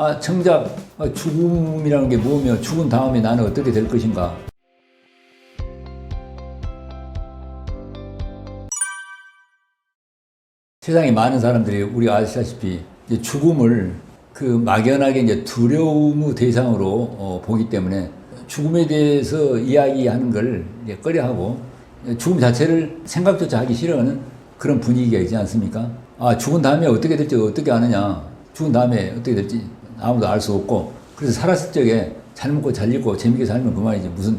아, 정작 아, 죽음이라는 게 뭐며 죽은 다음에 나는 어떻게 될 것인가. 세상에 많은 사람들이 우리가 아시다시피 죽음을 그 막연하게 이제 두려움의 대상으로 어, 보기 때문에 죽음에 대해서 이야기하는 걸 꺼려하고 죽음 자체를 생각조차 하기 싫어하는 그런 분위기가 있지 않습니까? 아 죽은 다음에 어떻게 될지 어떻게 아느냐? 죽은 다음에 어떻게 될지 아무도 알 수 없고 그래서 살았을 적에 잘 먹고 잘 입고 재밌게 살면 그만이지 무슨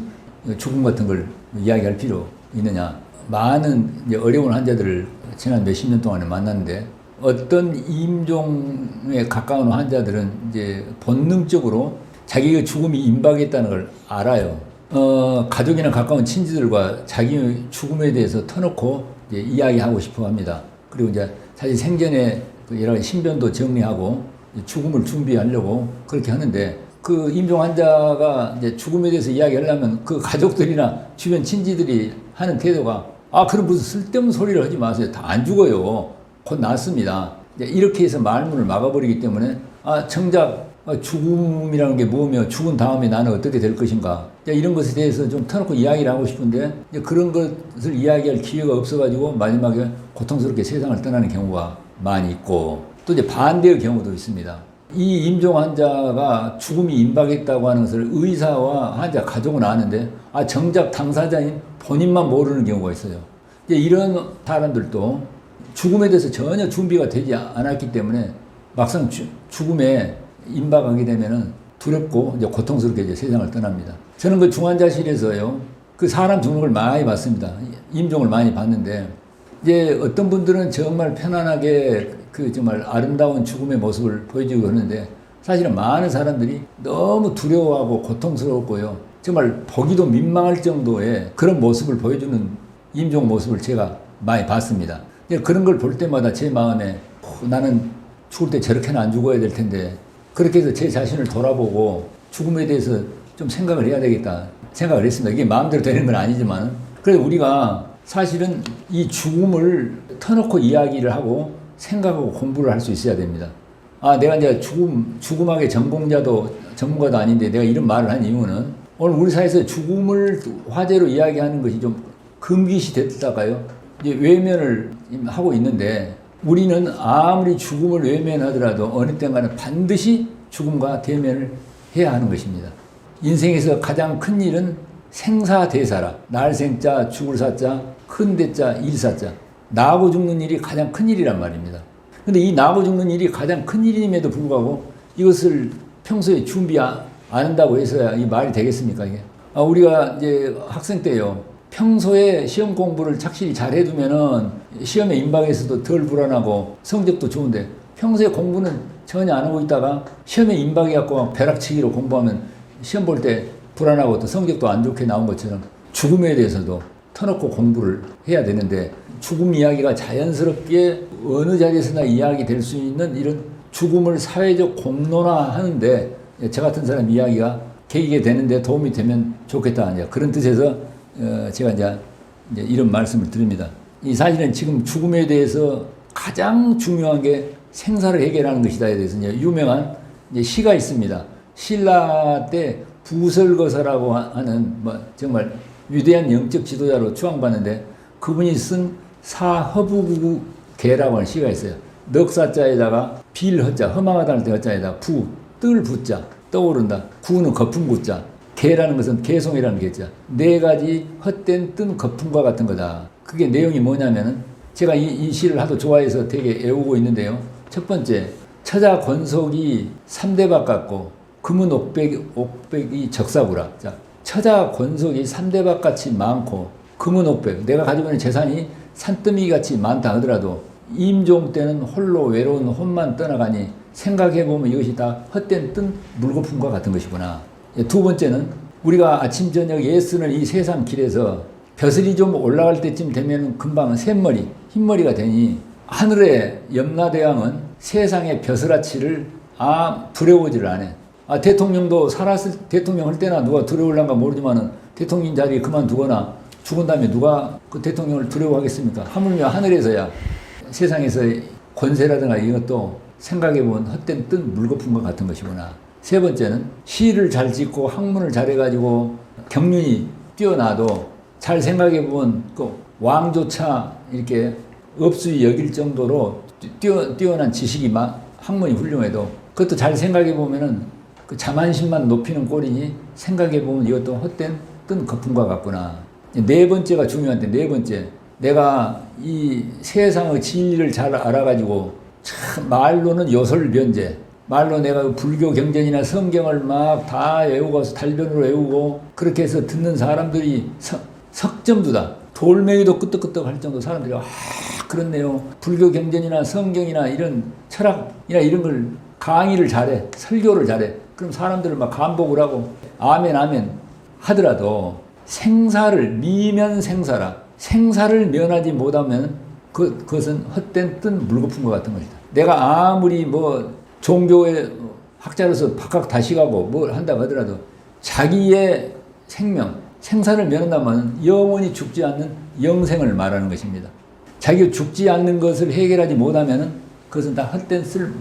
죽음 같은 걸 이야기할 필요 있느냐? 많은 이제 어려운 환자들을 지난 몇 십 년 동안에 만났는데 어떤 임종에 가까운 환자들은 이제 본능적으로 자기가 죽음이 임박했다는 걸 알아요. 어, 가족이나 가까운 친지들과 자기 죽음에 대해서 터놓고 이야기하고 싶어 합니다. 그리고 이제 사실 생전에 그 여러 신변도 정리하고 죽음을 준비하려고 그렇게 하는데 그 임종 환자가 이제 죽음에 대해서 이야기하려면 그 가족들이나 주변 친지들이 하는 태도가 아, 그럼 무슨 쓸데없는 소리를 하지 마세요. 다 안 죽어요. 곧 낫습니다. 이렇게 해서 말문을 막아버리기 때문에 아, 정작 아, 죽음이라는 게 뭐며 죽은 다음에 나는 어떻게 될 것인가. 이런 것에 대해서 좀 터놓고 이야기를 하고 싶은데 그런 것을 이야기할 기회가 없어가지고 마지막에 고통스럽게 세상을 떠나는 경우가 많이 있고 또 이제 반대의 경우도 있습니다. 이 임종 환자가 죽음이 임박했다고 하는 것을 의사와 환자 가족은 아는데 아 정작 당사자인 본인만 모르는 경우가 있어요. 이제 이런 사람들도 죽음에 대해서 전혀 준비가 되지 않았기 때문에 막상 주, 죽음에 임박하게 되면은 두렵고 이제 고통스럽게 이제 세상을 떠납니다. 저는 그 중환자실에서요 그 사람 죽는 걸 많이 봤습니다. 임종을 많이 봤는데 이제 어떤 분들은 정말 편안하게 그 정말 아름다운 죽음의 모습을 보여주고 하는데 사실은 많은 사람들이 너무 두려워하고 고통스럽고요. 정말 보기도 민망할 정도의 그런 모습을 보여주는 임종 모습을 제가 많이 봤습니다. 그런 걸 볼 때마다 제 마음에 어, 나는 죽을 때 저렇게는 안 죽어야 될 텐데 그렇게 해서 제 자신을 돌아보고 죽음에 대해서 좀 생각을 해야 되겠다 생각을 했습니다. 이게 마음대로 되는 건 아니지만 그래서 우리가 사실은 이 죽음을 터놓고 이야기를 하고 생각하고 공부를 할 수 있어야 됩니다. 아, 내가 이제 죽음, 죽음학의 전공자도, 전문가도 아닌데 내가 이런 말을 한 이유는 오늘 우리 사회에서 죽음을 화제로 이야기하는 것이 좀 금기시 됐다가요. 이제 외면을 하고 있는데 우리는 아무리 죽음을 외면하더라도 어느 때가는 반드시 죽음과 대면을 해야 하는 것입니다. 인생에서 가장 큰 일은 생사대사라. 날생자, 죽을 사자, 큰 대자, 일사자. 나고 죽는 일이 가장 큰 일이란 말입니다. 근데 이 나고 죽는 일이 가장 큰 일임에도 불구하고 이것을 평소에 준비 안 한다고 해서야 이 말이 되겠습니까, 이게? 아, 우리가 이제 학생 때요. 평소에 시험 공부를 착실히 잘 해두면은 시험에 임박에서도 덜 불안하고 성적도 좋은데 평소에 공부는 전혀 안 하고 있다가 시험에 임박해갖고 벼락치기로 공부하면 시험 볼 때 불안하고 또 성적도 안 좋게 나온 것처럼 죽음에 대해서도 터놓고 공부를 해야 되는데 죽음 이야기가 자연스럽게 어느 자리에서나 이야기 될 수 있는 이런 죽음을 사회적 공론화하는데 저 같은 사람 이야기가 계기가 되는데 도움이 되면 좋겠다. 이제 그런 뜻에서 어 제가 이제 이런 말씀을 드립니다. 이 사실은 지금 죽음에 대해서 가장 중요한 게 생사를 해결하는 것이다에 대해서 이제 유명한 이제 시가 있습니다. 신라 때 부설거사라고 하는 뭐 정말 위대한 영적 지도자로 추앙받는데 그분이 쓴 사허부개라고 하는 시가 있어요. 넉사자에다가 빌허자 허망하다는 때 허자에다가 부, 뜰 부자 떠오른다. 구는 거품 구자. 개라는 것은 개송이라는 개자. 네 가지 헛된 뜬 거품과 같은 거다. 그게 내용이 뭐냐면은 제가 이, 이 시를 하도 좋아해서 되게 애우고 있는데요. 첫 번째, 처자 권속이 삼대박 같고 금은 옥백, 옥백이 적사구라. 자, 처자 권속이 삼대박 같이 많고 금은 옥백, 내가 가지고 있는 재산이 산더미 같이 많다 하더라도 임종 때는 홀로 외로운 혼만 떠나가니 생각해보면 이것이 다 헛된 뜬 물거품과 같은 것이구나. 예, 두 번째는 우리가 아침, 저녁 예쓰는 이 세상 길에서 벼슬이 좀 올라갈 때쯤 되면 금방 샘머리, 흰머리가 되니 하늘의 염라대왕은 세상의 벼슬아치를 아 두려워지를 안 해. 아 대통령도 살았을 대통령 할 때나 누가 두려울란가 모르지만은 대통령 자리에 그만두거나 죽은 다음에 누가 그 대통령을 두려워하겠습니까? 하물며 하늘에서야 세상에서 권세라든가 이것도 생각해보면 헛된 뜬 물거품 과 같은 것이구나. 세 번째는 시를 잘 짓고 학문을 잘해가지고 경륜이 뛰어나도 잘 생각해보면 그 왕조차 이렇게 업수이 여길 정도로 뛰어, 뛰어난 지식이 막 학문이 훌륭해도 그것도 잘 생각해보면은 그 자만심만 높이는 꼴이니 생각해보면 이것도 헛된 뜬 거품과 같구나. 네 번째가 중요한데 네 번째. 내가 이 세상의 진리를 잘 알아가지고 참 말로는 요설변제. 말로 내가 그 불교 경전이나 성경을 막 다 외우고 달변으로 외우고 그렇게 해서 듣는 사람들이 석, 석점두다. 돌멩이도 끄떡끄떡 할 정도 사람들이 아 그렇네요. 불교 경전이나 성경이나 이런 철학이나 이런 걸 강의를 잘해 설교를 잘해. 그럼 사람들을 막 감복을 하고 아멘 아멘 하더라도 생사를 미면 생사라 생사를 면하지 못하면 그, 그것은 헛된 뜬 물거품 과 같은 것이다. 내가 아무리 뭐 종교의 학자로서 박학 다시가고 뭘 한다고 하더라도 자기의 생명, 생사를 면한다면 영원히 죽지 않는 영생을 말하는 것입니다. 자기가 죽지 않는 것을 해결하지 못하면 그것은 다 헛된 쓸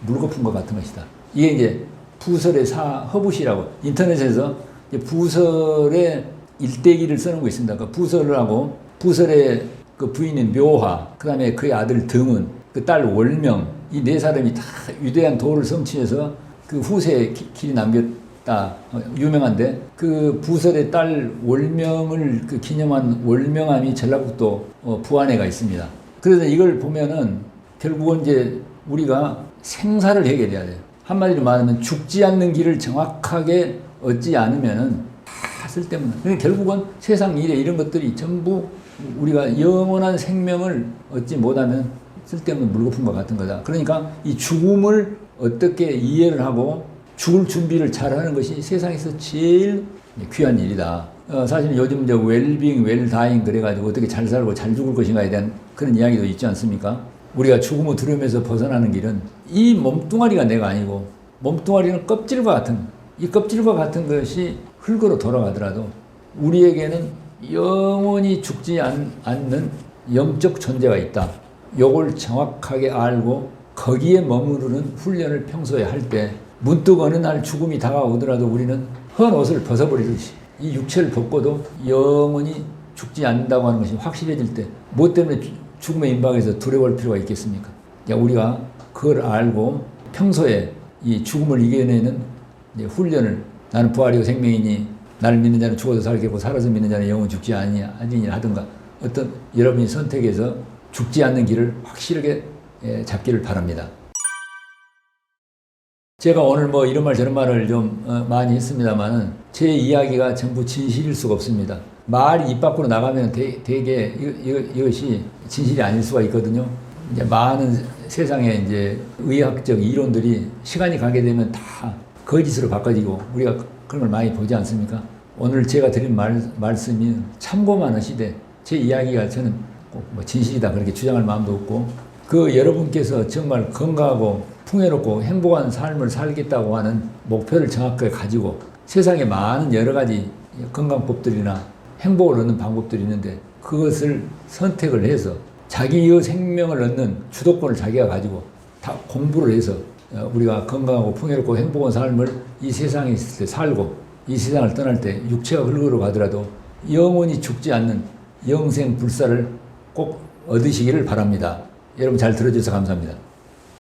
물거품 과 같은 것이다. 이게 이제 부설의 사 허부시라고 인터넷에서 부설의 일대기를 쓰는 거 있습니다. 그 부설을 하고 부설의 그 부인인 묘화, 그 다음에 그의 아들 등은, 그 딸 월명, 이 네 사람이 다 위대한 도를 성취해서 그 후세에 기- 길이 남겼다. 어, 유명한데 그 부설의 딸 월명을 그 기념한 월명암이 전라북도 어, 부안에가 있습니다. 그래서 이걸 보면은 결국은 이제 우리가 생사를 해결해야 돼요. 한마디로 말하면 죽지 않는 길을 정확하게 얻지 않으면은 다 쓸데없는. 그러니까 결국은 세상 일에 이런 것들이 전부 우리가 영원한 생명을 얻지 못하면 쓸데없는 물거품과 같은 거다. 그러니까 이 죽음을 어떻게 이해를 하고 죽을 준비를 잘 하는 것이 세상에서 제일 귀한 일이다. 어, 사실 요즘 이제 웰빙, 웰다잉 그래가지고 어떻게 잘 살고 잘 죽을 것인가에 대한 그런 이야기도 있지 않습니까? 우리가 죽음의 두려움에서 벗어나는 길은 이 몸뚱아리가 내가 아니고 몸뚱아리는 껍질과 같은 이 껍질과 같은 것이 흙으로 돌아가더라도 우리에게는 영원히 죽지 않, 않는 영적 존재가 있다. 요걸 정확하게 알고 거기에 머무르는 훈련을 평소에 할 때 문득 어느 날 죽음이 다가오더라도 우리는 헌 옷을 벗어버리듯이 이 육체를 벗고도 영원히 죽지 않는다고 하는 것이 확실해질 때뭐 때문에 주- 죽음의 임박에서 두려워할 필요가 있겠습니까? 야, 우리가 그걸 알고 평소에 이 죽음을 이겨내는 훈련을 나는 부활이고 생명이니 나를 믿는 자는 죽어도 살겠고 살아서 믿는 자는 영원 죽지 아니 아니니 하든가 어떤 여러분이 선택해서 죽지 않는 길을 확실하게 예, 잡기를 바랍니다. 제가 오늘 뭐 이런 말 저런 말을 좀 어, 많이 했습니다만은 제 이야기가 전부 진실일 수가 없습니다. 말이 입 밖으로 나가면 대, 개 이것이 진실이 아닐 수가 있거든요. 이제 많은 세상에 이제 의학적 이론들이 시간이 가게 되면 다 거짓으로 바꿔지고 우리가 그런 걸 많이 보지 않습니까? 오늘 제가 드린 말, 말씀이 참고만 하시되 제 이야기가 저는 꼭뭐 진실이다 그렇게 주장할 마음도 없고 그 여러분께서 정말 건강하고 풍요롭고 행복한 삶을 살겠다고 하는 목표를 정확하게 가지고 세상에 많은 여러 가지 건강법들이나 행복을 얻는 방법들이 있는데 그것을 선택을 해서 자기의 생명을 얻는 주도권을 자기가 가지고 다 공부를 해서 어, 우리가 건강하고 풍요롭고 행복한 삶을 이 세상에 있을 때 살고 이 세상을 떠날 때 육체가 흙으로 가더라도 영원히 죽지 않는 영생 불사를 꼭 얻으시기를 바랍니다. 여러분 잘 들어주셔서 감사합니다.